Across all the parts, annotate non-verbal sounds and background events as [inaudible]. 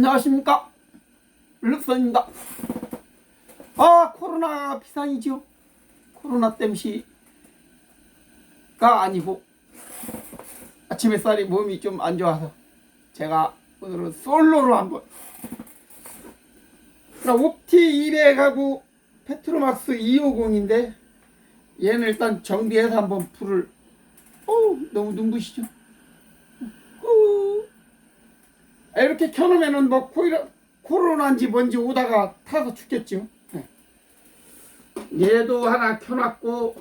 안녕하십니까? 릅선입니다. 아 코로나 비상이죠 코로나 땜시가 아니고 아침 햇살이 몸이 좀 안 좋아서 제가 오늘은 솔로로 한번 자, 옵티 200하고 페트로막스 250인데 얘는 일단 정비해서 한번 불을 어우 너무 눈부시죠 어. 아, 이렇게 켜놓으면은 뭐 코이라, 코로나인지 뭔지 오다가 타서 죽겠죠 네. 얘도 하나 켜놨고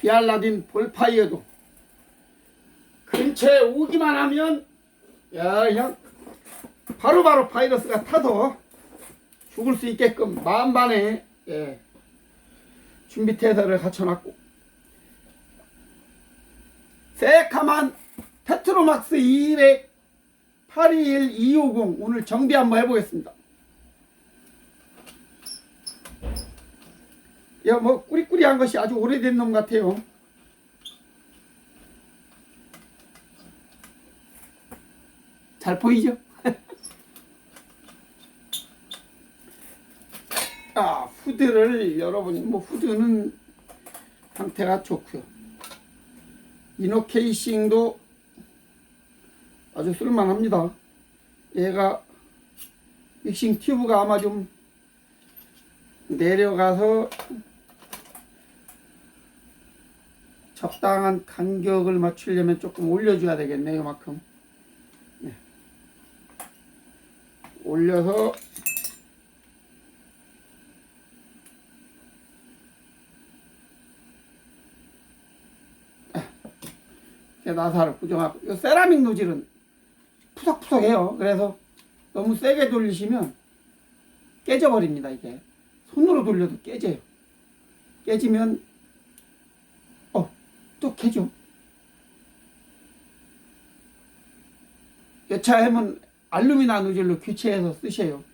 비알라딘 볼파이어도 근처에 오기만 하면 야 그냥 바로바로 바이러스가 타서 죽을 수 있게끔 만반에 예, 준비 태세를 갖춰놨고 새카만 페트로막스 200 821 250 오늘 정비 한번 해보겠습니다. 야 뭐 꾸리꾸리한 것이 아주 오래된 놈 같아요. 잘 보이죠? [laughs] 아, 후드를 여러분 뭐 후드는 상태가 좋고요. 이노 케이싱도 아주 쓸만합니다. 얘가 믹싱 튜브가 아마 좀 내려가서 적당한 간격을 맞추려면 조금 올려줘야 되겠네요, 이만큼. 네. 올려서 나사를 고정하고 이 세라믹 노즐은 푸석푸석해요. 그래서 너무 세게 돌리시면 깨져버립니다. 이게 손으로 돌려도 깨져요. 깨지면 어 또 깨져. 여차하면 알루미나 노즐로 교체해서 쓰셔요.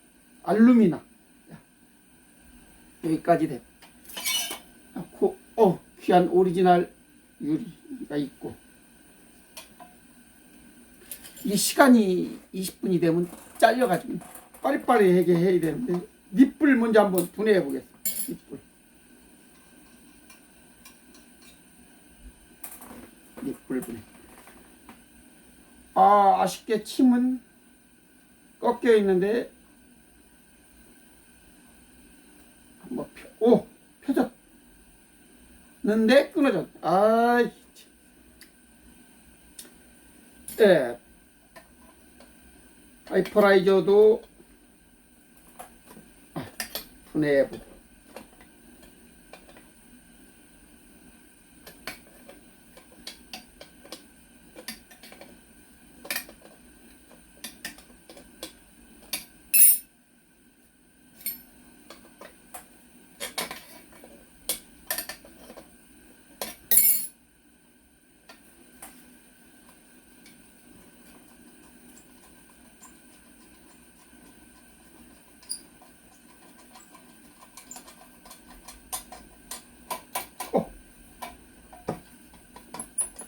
알루미나 여기까지 돼. 고, 어 귀한 오리지널 유리가 있고 이 시간이 20분이 되면 잘려가지고 빠리빠리하게 해야 되는데 밑불 먼저 한번 분해해 보겠습니다. 밑불. 밑불 분해. 아 아쉽게 침은 꺾여 있는데 한번 펴, 오 펴졌는데 끊어졌. 아이. 네, 하이퍼라이저도 분해해보고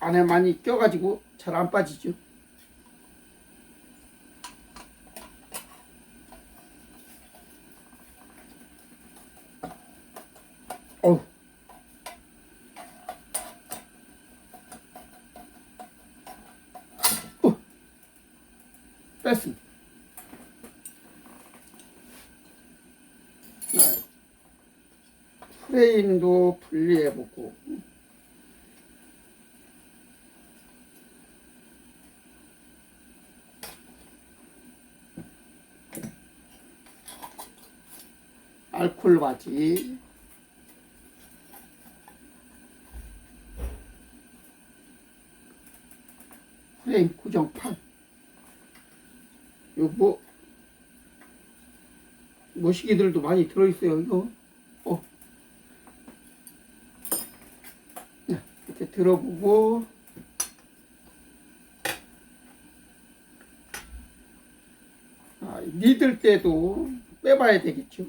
안에 많이 껴가지고 잘 안 빠지죠. 어우. 어. 뺐습니다. 아, 프레임도 분리해보고 알콜 바지? 프레임 고정판. 요거 모시기들도 많이 들어있어요 이거. 어. 네, 이렇게 들어보고. 아, 니들 때도 빼봐야 되겠죠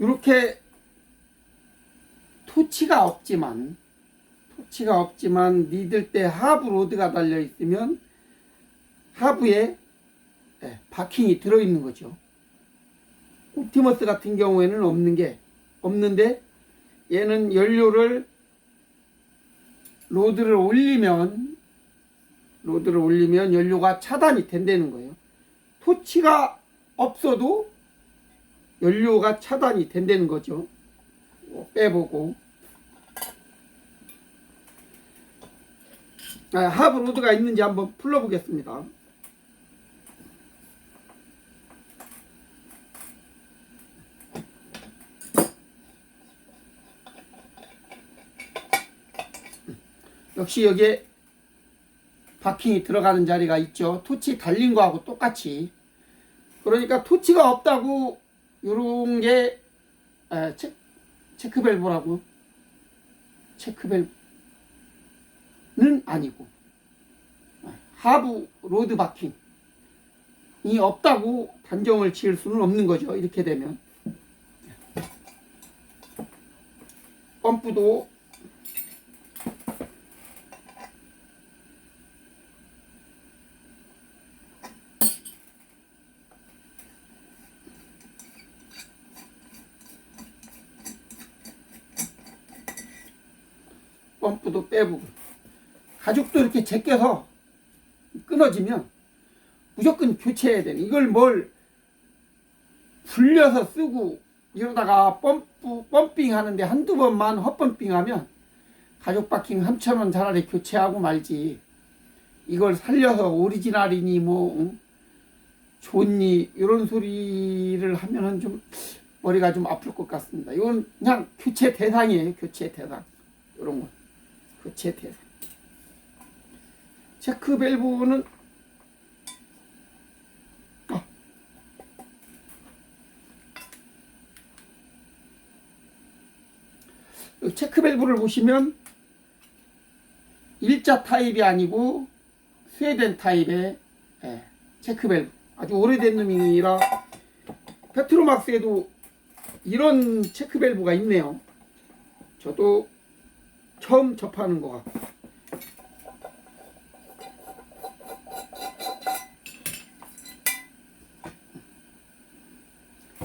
이렇게 토치가 없지만 토치가 없지만 니들 때 하부 로드가 달려 있으면 하부에 예, 바킹이 들어 있는 거죠. 옵티머스 같은 경우에는 없는 게 없는데 얘는 연료를 로드를 올리면 로드를 올리면 연료가 차단이 된다는 거예요. 토치가 없어도 연료가 차단이 된다는 거죠. 뭐 빼보고 아, 하부 로드가 있는지 한번 풀러보겠습니다. 역시 여기에 바킹이 들어가는 자리가 있죠. 토치 달린 거하고 똑같이. 그러니까 토치가 없다고 요런 게 에, 체, 체크밸브라고. 체크밸브는 아니고. 하부 로드 바킹이 없다고 단정을 지을 수는 없는 거죠. 이렇게 되면. 펌프도 펌프도 빼보고 가죽도 이렇게 제껴서 끊어지면 무조건 교체해야 되는 이걸 뭘 불려서 쓰고 이러다가 펌프 펌핑 하는데 한두 번만 헛펌핑 하면 가죽 바킹 한천 원 차라리 교체하고 말지 이걸 살려서 오리지널이니 뭐 응? 좋니 이런 소리를 하면은 좀 머리가 좀 아플 것 같습니다. 이건 그냥 교체 대상이에요. 교체 대상 이런 거. 교체 대상. 체크 밸브는 아. 체크 밸브를 보시면 일자 타입이 아니고 스웨덴 타입의 예, 체크 밸브 아주 오래된 놈이라 페트로막스에도 이런 체크 밸브가 있네요. 저도 처음 접하는 것 같고.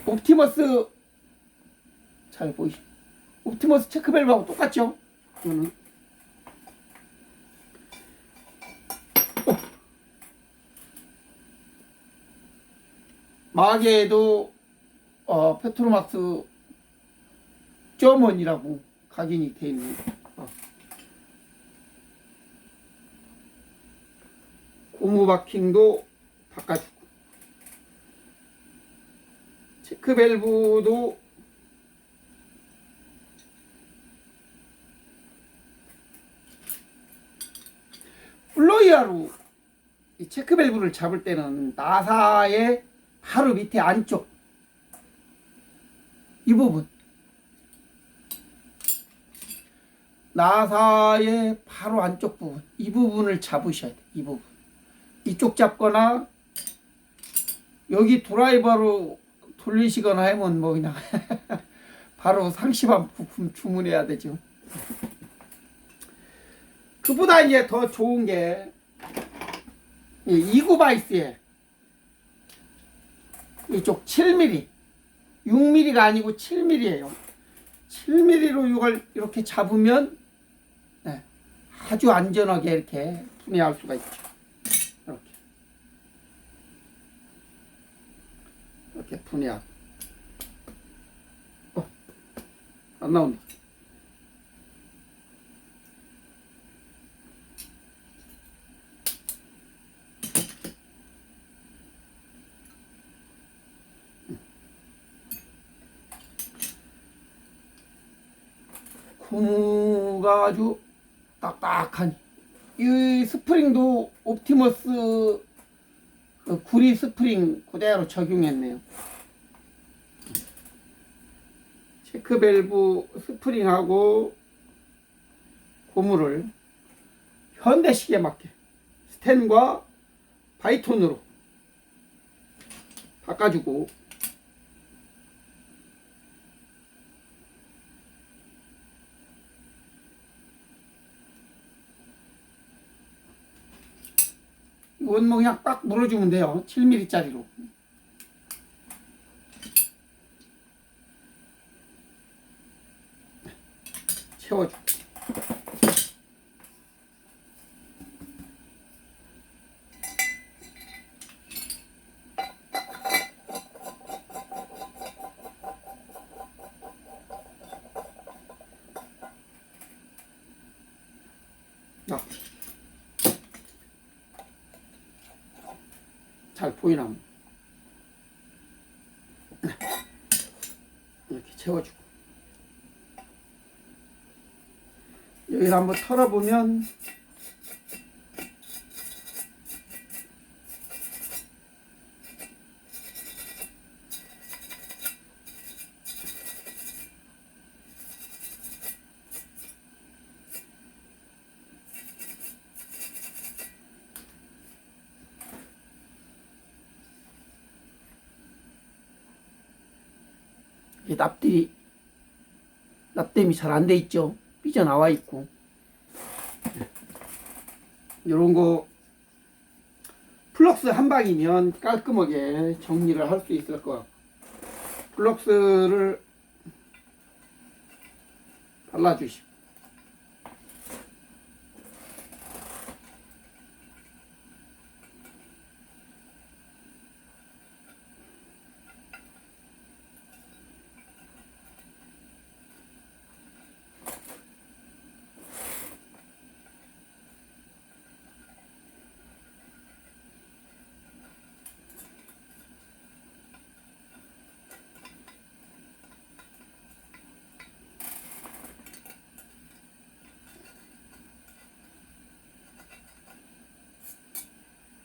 옵티머스 잘 보이시? 옵티머스 체크 밸브하고 똑같죠? 이거는 어. 마개에도 어, 페트로막스 점원이라고 각인이 돼 있는 어. 고무 바킹도 바꿔주고. 체크 밸브도 플로이아로 이 체크 밸브를 잡을 때는 나사의 바로 밑에 안쪽 이 부분. 나사의 바로 안쪽 부분. 이 부분을 잡으셔야 돼. 이 부분 이쪽 잡거나 여기 드라이버로 돌리시거나 하면 뭐 그냥 [laughs] 바로 상시반 부품 주문해야 되죠. 그보다 이제 더 좋은 게이 이구바이스에 이쪽 7mm 6mm가 아니고 7mm예요. 7mm로 이걸 이렇게 잡으면 네, 아주 안전하게 이렇게 분해할 수가 있죠. 이렇게 분해하고 어, 안 나온다. 고무가 아주 딱딱한 이 스프링도 옵티머스 그 구리 스프링 그대로 적용했네요. 체크밸브 스프링하고 고무를 현대식에 맞게 스텐과 바이톤으로 바꿔주고 원목 그냥 물어주면 돼요. 7mm짜리로. 채워줘. 자. 잘 보이나? 이렇게 채워주고 여기를 한번 털어보면 이 납들이 납땜이 잘 안 돼 있죠. 삐져 나와 있고. 이런 거 플럭스 한 방이면 깔끔하게 정리를 할 수 있을 것 같고. 플럭스를 발라주시고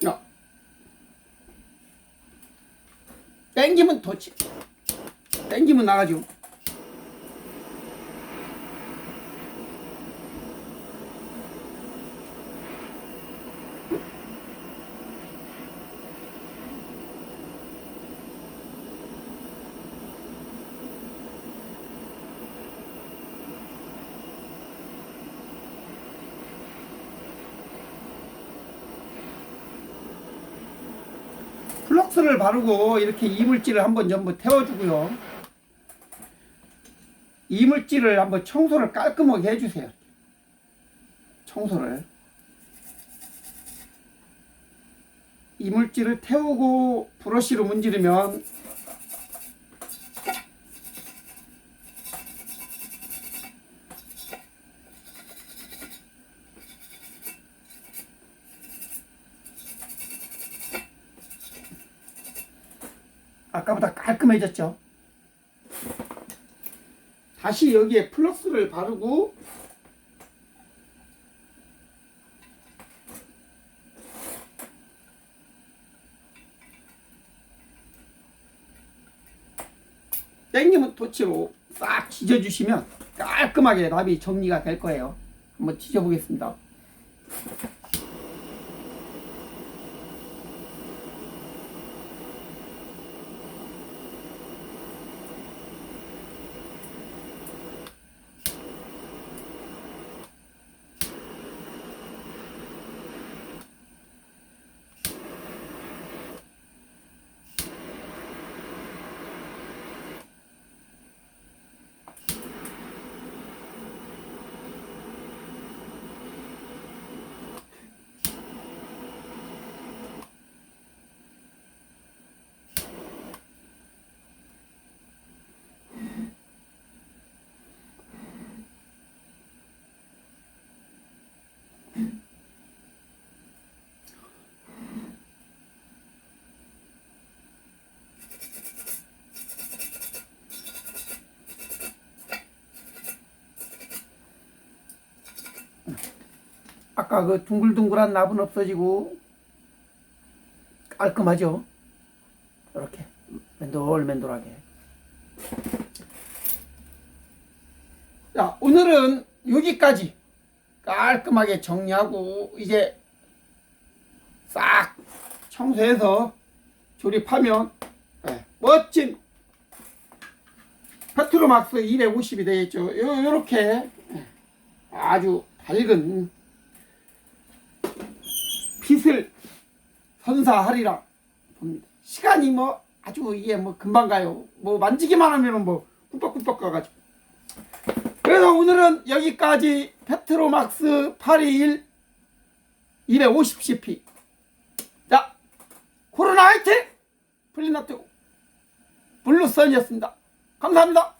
야. 땡기면 도치 땡기면 나가죠 플럭스를 바르고 이렇게 이물질을 한번 전부 태워주고요. 이물질을 한번 청소를 깔끔하게 해주세요. 청소를. 이물질을 태우고 브러쉬로 문지르면 아까보다 깔끔해졌죠. 다시 여기에 플러스를 바르고 땡기면 토치로 싹 지져주시면 깔끔하게 납이 정리가 될 거예요. 한번 지져보겠습니다. 아까 그 둥글둥글한 납은 없어지고 깔끔하죠. 이렇게 맨돌맨돌하게. 자 오늘은 여기까지 깔끔하게 정리하고 이제 싹 청소해서 조립하면 예, 멋진 페트로막스 250이 되겠죠. 요, 요렇게 예, 아주 밝은 빛을 선사하리라 봅니다. 시간이 뭐 아주 이게 뭐 금방 가요. 뭐 만지기만 하면은 뭐 꾸벅꾸벅 가가지고. 그래서 오늘은 여기까지 페트로막스 821 250cp. 자, 코로나 화이팅! 플리나트 블루선이었습니다. 감사합니다.